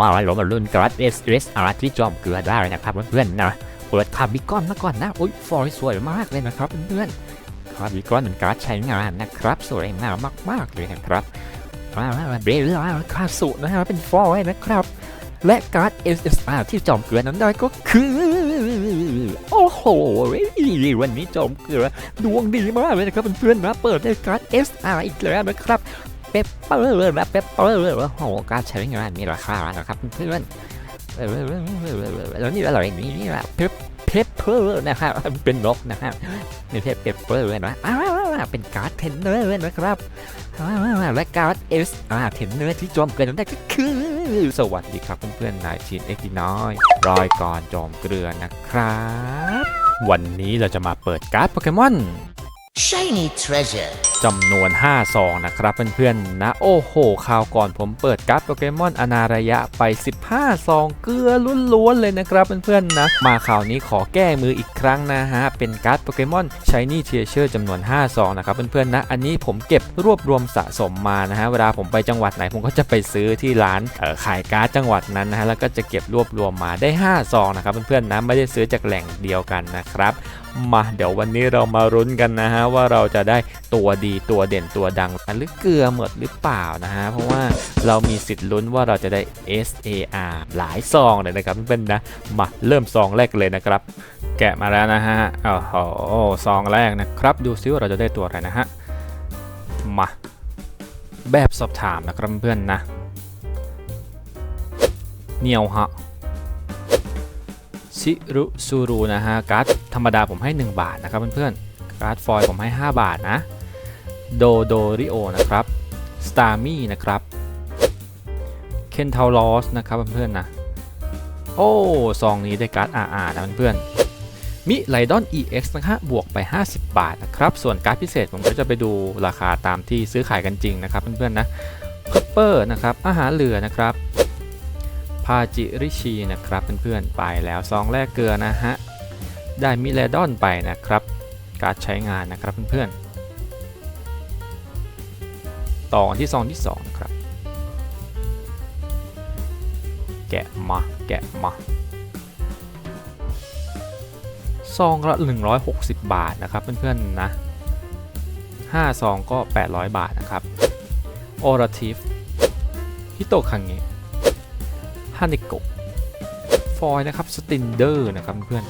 มาลงมาลุ้นกราดเอสเอสอาร์ที่จอมเกลือได้นะครับเพื่อนๆนะเปิดคาร์บิคอนมาก่อนนะโอ้ยฟอยสวยมากเลยนะครับเพื่อนๆคาร์บิคอนเป็นการ์ดใช้งานนะครับ สวยงามมากๆเลยนะครับมาเบรล่าคาสุนะครับเป็นฟอยนะครับและการ์ด SSR ที่จอมเกลือนั้นได้ก็คือ โอ้โหวันนี้จอมเกลือดวงดีมากเลยนะครับเพื่อนๆนะเปิดได้การ์ด SR อีกแล้วนะครับ เปปเปอร์นะเปปเปอร์โอ้โหการใช้งานมีราคานะครับเพื่อนแล้วนี่อะไรนี่ล่ะเปปเพปเปอร์นะครับเป็นนกนะครับนี่เพปเปปเปอร์นะอ้าเป็นการ์ดเทนเนอร์นะครับและการ์ด SR เทนเนอร์ที่จอมเกลือนได้ก็คือ สวัสดีครับเพื่อนๆนายชินเอ็กซ์น้อยรอยก่อนจอมเกลือนะครับ วันนี้เราจะมาเปิดการ์ดโปเกมอน Shiny treasure. จำนวน 5 ซองนะครับเพื่อนๆนะ โอ้โหคราวก่อนผมเปิดการ์ดโปเกมอนอนาระยะไป 15 ซองเกลือล้วนๆเลยนะครับเพื่อนๆนะ มาคราวนี้ขอแก้มืออีกครั้งนะฮะ เป็นการ์ดโปเกมอนชายนี่เทียเชอร์จำนวน 5 ซองนะครับเพื่อนๆนะ อันนี้ผมเก็บรวบรวมสะสมมานะฮะ เวลาผมไปจังหวัดไหนผมก็จะไปซื้อที่ร้านขายการ์ดจังหวัดนั้นนะฮะ แล้วก็จะเก็บรวบรวมมาได้ 5 ซองนะครับเพื่อนๆนะ ไม่ได้ซื้อจากแหล่งเดียวกันนะครับ มาเดี๋ยววันนี้เรามารุ้นกันนะฮะว่าเราจะได้ตัวดีตัวเด่นตัวดังหรือเกลือหมดหรือเปล่านะฮะ เพราะว่าเรามีสิทธิ์ลุ้นว่าเราจะได้ SAR หลายซองเลยนะครับเพื่อนนะ มาเริ่มซองแรกเลยนะครับ แกะมาแล้วนะฮะโอ้โหซองแรกนะครับ ดูซิว่าเราจะได้ตัวอะไรนะฮะ มาแบบสอบถามนะครับเพื่อนนะเนียวฮะชิรุซูรุนะฮะการ์ดธรรมดาผมให้ 1 บาทนะครับเพื่อนๆการ์ดฟอยล์ผมให้ 5 บาทนะ โดโดริโอนะครับสตาร์มี่นะครับเคนทาลอสนะครับเพื่อนๆนะโอ้ซองนี้ได้การ์ด RR นะเพื่อนๆมิไลดอน EX นะฮะบวกไป 50 บาทนะครับส่วนการ์ดพิเศษผมก็จะไปดูราคาตามที่ซื้อขายกันจริงนะครับเพื่อนๆนะเ p เปอร์นะครับอาหารเหลือนะครับพาจิริชีนะครับเพื่อนๆไปแล้วซองแรกเกลือนะฮะได้มิเลดอนไปนะครับ การดใช้งานนะครับเพื่อนๆ ต่อกันที่ซองที่2ครับ แกะมา แกะมา ซองละ 160 บาทนะครับ เพื่อนๆนะ5ซองก็ 800 บาทนะครับโอราทิฟฮิโตคังเงะฮานิโกะฟอยนะครับ สตินเดอร์นะครับเพื่อน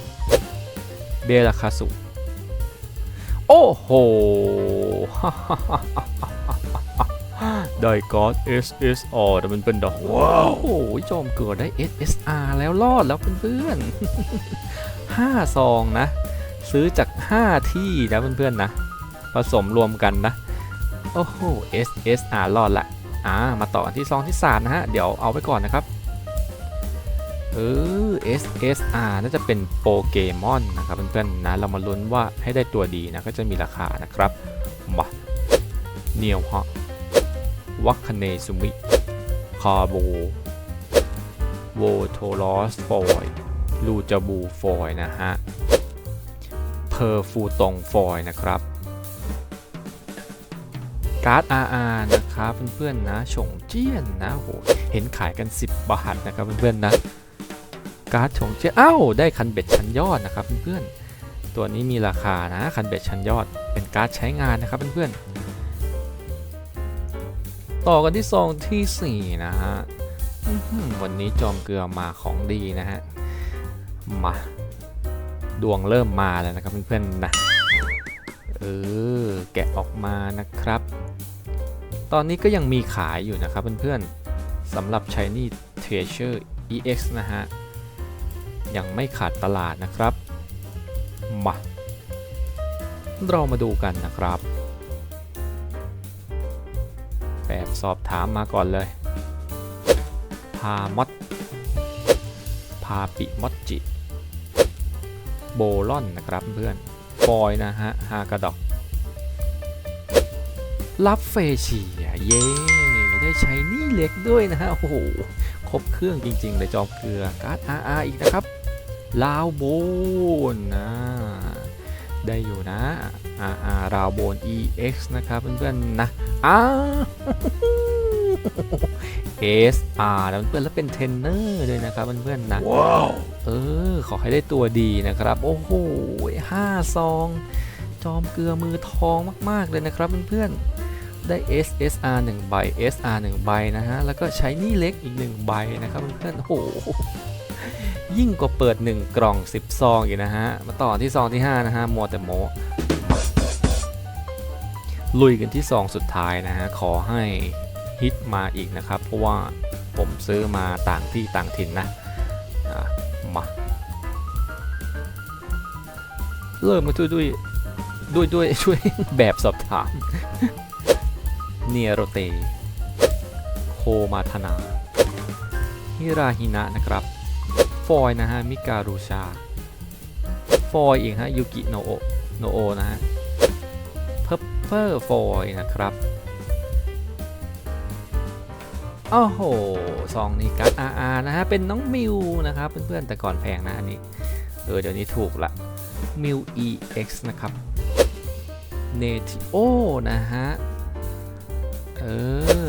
เบลคาสุ โอ้โห ได้กอด SSR แต่มันเป็นดอกว้าวโอ้โจอมเกิดได้ SSR แล้วรอดแล้วเพื่อนๆ5ซองนะ ซื้อจาก 5 ที่นะเพื่อนๆนะ ผสมรวมกันนะ โอ้โห SSR รอดละอ่ามาต่อกันที่ซองที่ 3 นะฮะ เดี๋ยวเอาไว้ก่อนนะครับ เออ SSR น่าจะเป็นโปเกมอนนะครับเพื่อนๆนะ เรามาลุ้นว่าให้ได้ตัวดีนะ ก็จะมีราคานะครับมาเนียวฮะ วัคคเนซุมิ คาโบ โวโทลอสฟอยลูจาบูฟอยนะฮะ เพอร์ฟูตงฟอยนะครับ การ์ด RR นะครับเพื่อนๆนะฉงเจี้ยนนะโหเห็นขายกัน 10 บาทนะครับเพื่อนๆนะการ์ดฉงเจี้ยนอ้าวได้คันเบ็ดชั้นยอดนะครับเพื่อนๆตัวนี้มีราคานะคันเบ็ดชั้นยอดเป็นการ์ดใช้งานนะครับเพื่อนๆ ต่อกันที่ซองทีสี่ 4 นะฮะวันนี้จอมเกลือมาของดีนะฮะ มา ดวงเริ่มมาแล้วนะครับเพื่อนๆนะ เออ แกะออกมานะครับ ตอนนี้ก็ยังมีขายอยู่นะครับเพื่อนๆสำหรับ Shiny Treasure EX นะฮะ ยังไม่ขาดตลาดนะครับ มา เรามาดูกันนะครับ แบบสอบถามมาก่อนเลย พามอดพาปิมอดจิ โบลอนนะครับเพื่อนฟอยนะฮะ ฮากระดอก รับเฟเชียเย้ ได้ใช้นี่เล็กด้วยนะฮะ โอ้โห ครบเครื่องจริง ๆ เลยจอมเกลือ การ์ด RR อีกนะครับ ลาวโบนนะได้อยู่นะ RR ลาวโบน EX นะครับเพื่อนๆนะ อ้าว SR นะเพื่อนๆแล้วเป็นเทรนเนอร์ด้วยนะครับเพื่อนๆนะเออขอให้ได้ตัวดีนะครับ โอ้โหห้าซอง จอมเกลือมือทองมากๆเลยนะครับเพื่อนๆได้ SSR 1ใบ SR 1ใบนะฮะแล้วก็ใช้นี่เล็กอีก 1 ใบนะครับเพื่อนๆโอ้โหยิ่งกว่าเปิด 1 กล่อง 10 ซองอีกนะฮะมาต่อที่ซองที่ 5 นะฮะมัวแต่โม ลุยกันที่ซองสุดท้ายนะฮะขอให้ฮิตมาอีกนะครับ เพราะว่าผมซื้อมาต่างที่ต่างถิ่นนะะมาเริ่มมาด้วยด้วยด้วยด้วยช่วยแบบสอบถามเนียโรเตโคมาธนาฮิราฮินะนะครับ ฟอยนะฮะมิการูชา ฟอยเองฮะยูกิโนโอโนโอนะฮะ เพอร์เพอร์ฟยนะครับโอ้โหซองนี้การ์ดอาร์นะฮะ เป็นน้องมิวนะครับ เพื่อนๆ แต่ก่อนแพงนะอันนี้ เออ เดี๋ยวนี้ถูกละมิว EX นะครับเนติโอนะฮะ เอ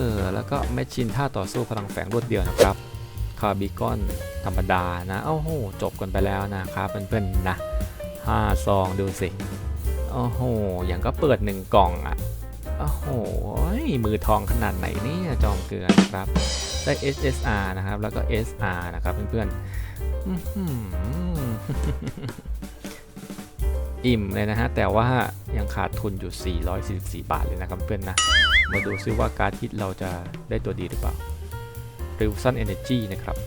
อ แล้วก็แมชชินท่าต่อสู้พลังแฝงรวดเดียวนะครับคาร์บิกอนธรรมดานะ โอ้โห จบกันไปแล้วนะครับ เพื่อนๆ นะห้าซองดูสิ โอ้โห อย่างก็เปิดหนึ่งกล่องอะ่ะ โอ้โห มือทองขนาดไหนเนี่ยจอมเกลือนะครับ ได้ SSR นะครับ แล้วก็ SR นะครับเพื่อนๆอิ่มเลยนะฮะ แต่ว่ายังขาดทุนอยู่ 444 บาทเลยนะครับเพื่อนนะ มาดูซิว่าการ์ดฮิตเราจะได้ตัวดีหรือเปล่า r e v s o n Energy นะครับ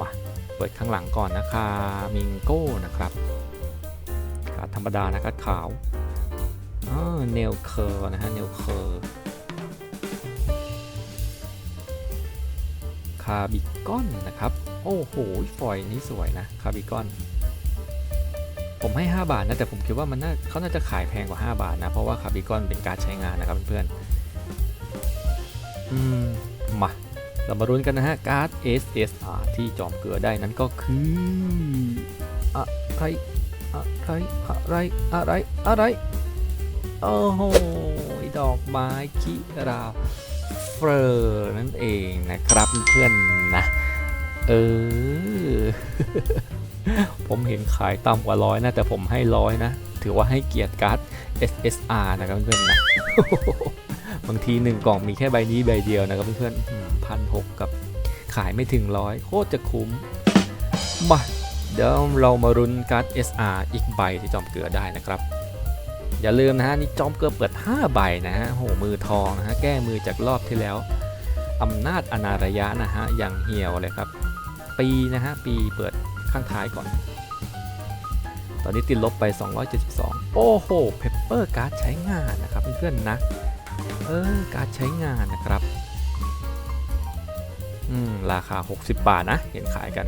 มา เปิดข้างหลังก่อนนะคะมิงโก้นะครับการ์ด ธรรมดานะการ์ดขาวเนลเคอร์นะฮะเนลเคอร์คาร์บิกอนนะครับ โอ้โหฟอยนี้สวยนะคาร์บิกอน ผมให้ 5 บาทนะ แต่ผมคิดว่ามันน่าเขาน่าจะขายแพงกว่า 5 บาทนะ เพราะว่าคาร์บิคอนเป็นการใช้งานนะครับเพื่อนๆอืมมาเรามารุ้นกันนะฮะ การ์ด SSR ที่จอมเกลือได้นั้นก็คืออะไร อะไรอะไรอะไรอะไรโอ้โหดอกไม้คิราเฟอร์นั่นเองนะครับเพื่อนนะ เออ ผมเห็นขายต่ำกว่าร้อยนะ แต่ผมให้ร้อยนะ ถือว่าให้เกียรติการ์ด SSR นะครับเพื่อนนะบางทีหนึ่งกล่องมีแค่ใบนี้ใบเดียวนะครับเพื่อนๆพันหกกับขายไม่ถึงร้อยโคตรจะคุ้มมา เดี๋ยวเรามารุนการ์ด SR อีกใบที่จอมเกลือได้นะครับ อย่าลืมนะฮะนี่จอมเกลือเปิด 5 ใบนะฮะโหมือทองนะฮะแก้มือจากรอบที่แล้วอำนาจอนาระยะนะฮะอย่างเหี่ยวเลยครับ ปีนะฮะปีเปิดข้างท้ายก่อน ตอนนี้ติดลบไป 272 โอ้โหเพปเปอร์การ์ดใช้งานนะครับเพื่อนๆนะเออการ์ดใช้งานนะครับอืมราคา 60 บาทนะ เห็นขายกัน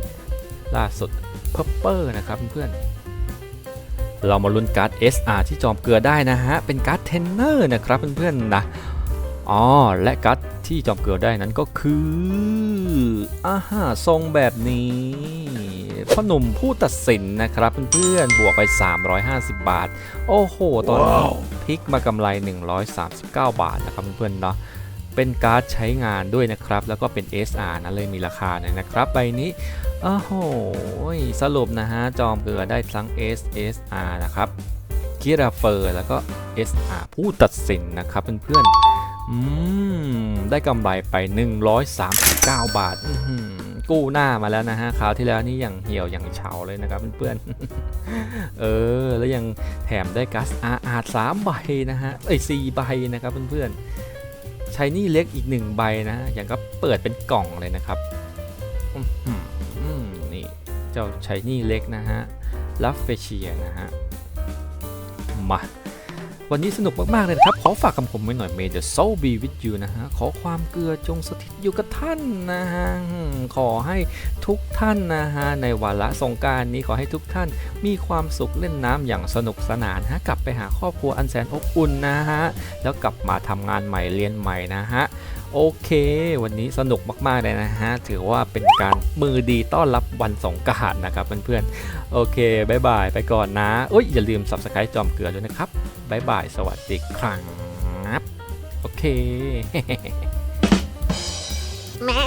ล่าสุดเพปเปอร์นะครับเพื่อนๆเรามาลุ้นการ์ด SR ที่จอมเกลือได้นะฮะ เป็นการ์ดเทนเนอร์นะครับเพื่อนๆนะอ๋อและการ์ดที่จอมเกลือได้นั้นก็คืออาฮาทรงแบบนี้พ่อหนุ่มผู้ตัดสินนะครับเพื่อนๆบวกไป 350 บาท โอ้โห ตอนนี้พลิกมากำไร 139 บาทนะครับเพื่อนๆเนาะ เป็นการ์ดใช้งานด้วยนะครับ แล้วก็เป็น SR นะเลยมีราคาหน่อยนะครับใบนี้โอ้โหสรุปนะฮะ จอมเกลือได้ทั้ง SSR นะครับคิราเฟอร์แล้วก็ SR ผู้ตัดสินนะครับเพื่อนๆอืมได้กำไรไป 139 บาทกู้หน้ามาแล้วนะฮะคราวที่แล้วนี่อย่างเหี่ยวอย่างเฉาเลยนะครับเพื่อนๆ เออ แล้วยังแถมได้กัสอาอาสามใบนะฮะ เอ้ยสี่ใบนะครับเพื่อนๆ ชายนี่เล็กอีกหนึ่งใบนะ อย่างก็เปิดเป็นกล่องเลยนะครับนี่เจ้าชายนี่เล็กนะฮะลัฟเฟเชียนะฮะ มา วันนี้สนุกมาก ๆ เลยนะครับ ขอฝากคำคมไว้หน่อย May the soul be with you นะฮะ ขอความเกลือจงสถิตอยู่กับท่านนะฮะ ขอให้ทุกท่านนะฮะ ในวาระสงการนี้ขอให้ทุกท่านมีความสุขเล่นน้ำอย่างสนุกสนานฮะ กลับไปหาครอบครัวอันแสนอบอุ่นนะฮะ แล้วกลับมาทำงานใหม่เรียนใหม่นะฮะ โอเค วันนี้สนุกมากๆเลยนะฮะ ถือว่าเป็นการมือดีต้อนรับวันสงกรารนะครับเพื่อนๆ โอเคบายบายไปก่อนนะอุ้ยอย่าลืม subscribe จอมเกลือด้วยนะครับบายบายสวัสดีครับโอเคเคแม่